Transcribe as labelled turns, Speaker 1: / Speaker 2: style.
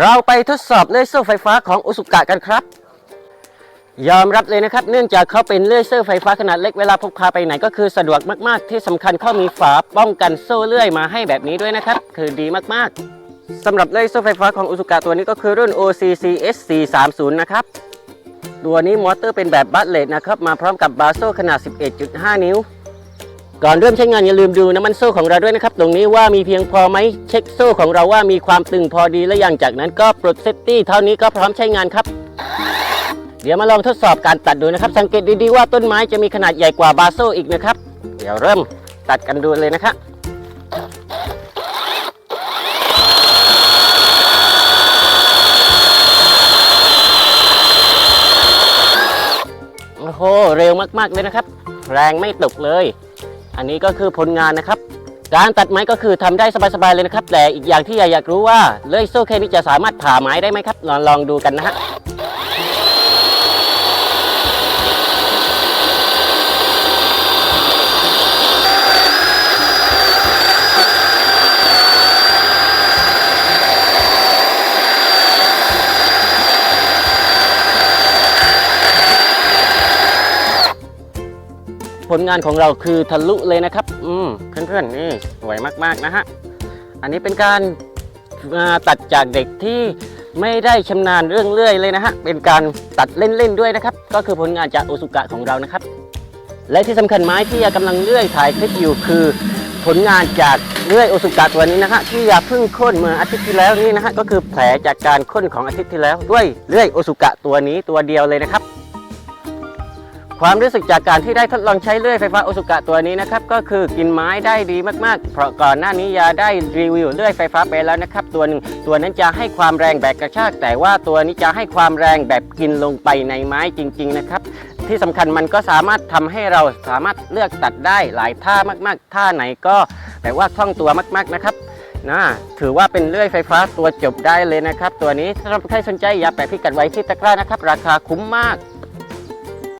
Speaker 1: เราไปทดสอบเลเซอร์ไฟฟ้าของอุสุกะกันครับ ยอมรับเลยนะครับ เนื่องจากเขาเป็นเลเซอร์ไฟฟ้าขนาดเล็กเวลาพกพาไปไหนก็คือสะดวกมาก ๆ ที่สำคัญเขามีฝาป้องกันโซ่เลื่อยมาให้แบบนี้ด้วยนะครับ คือดีมากๆสำหรับเลเซอร์ไฟฟ้าของอุสุกะตัวนี้ก็คือรุ่น OCCS 430นะครับ ตัวนี้มอเตอร์เป็นแบบบัตเลตนะครับมาพร้อมกับบาโซ่ขนาด 11.5 นิ้ว ก่อนเริ่มใช้งานอย่าลืมดูน้ำมันโซ่ของเราด้วยนะครับ ตรงนี้ว่ามีเพียงพอไหมเช็คโซ่ของเราว่ามีความตึงพอดีและอย่างจากนั้นก็ปลดเซฟตี้เท่านี้ก็พร้อมใช้งานครับ เดี๋ยวมาลองทดสอบการตัดดูนะครับ สังเกตดีๆว่าต้นไม้จะมีขนาดใหญ่กว่าบาโซ่อีกนะครับ เดี๋ยวเริ่มตัดกันดูเลยนะครับโอ้โหเร็วมากๆเลยนะครับ แรงไม่ตกเลย อันนี้ก็คือผลงานนะครับ การตัดไม้ก็คือทำได้สบายๆเลยนะครับ แต่อีกอย่างที่อยากรู้ว่าเลื่อยโซ่แค่นี้จะสามารถผ่าไม้ได้ไหมครับลองลองดูกันนะฮะ ผลงานของเราคือทะลุเลยนะครับ อืมเพื่อนๆนี่สวยมากๆนะฮะ อันนี้เป็นการตัดจากเด็กที่ไม่ได้ชำนาญเรื่องเลื่อยเลยนะฮะ เป็นการตัดเล่นๆด้วยนะครับ ก็คือผลงานจากโอซุกะของเรานะครับ และที่สำคัญไม้ที่ยากำลังเลื่อยถ่ายคลิปอยู่คือผลงานจากเลื่อยโอซุกะตัวนี้นะฮะที่ยาเพิ่งค่นเมื่ออาทิตย์ที่แล้วนี่นะฮะก็คือแผลจากการค่นของอาทิตย์ที่แล้วด้วยเลื่อยโอซุกะตัวนี้ตัวเดียวเลยนะครับ ความรู้สึกจากการที่ได้ทดลองใช้เลื่อยไฟฟ้าโอซุกะตัวนี้นะครับก็คือกินไม้ได้ดีมากๆ เพราะก่อนหน้านี้ยาได้รีวิวเลื่อยไฟฟ้าไปแล้วนะครับตัวหนึ่งตัวนั้นจะให้ความแรงแบบกระชาก แต่ว่าตัวนี้จะให้ความแรงแบบกินลงไปในไม้จริง ๆ นะครับ ที่สำคัญมันก็สามารถทำให้เราสามารถเลือกตัดได้หลายท่ามากๆ ท่าไหนก็แบบว่าคล่องตัวมากๆนะครับนะถือว่าเป็นเลื่อยไฟฟ้าตัวจบได้เลยนะครับ ตัวนี้สำหรับใครสนใจอย่าแปะพิกัดไว้ที่ตะกร้านะครับ ราคาคุ้มมาก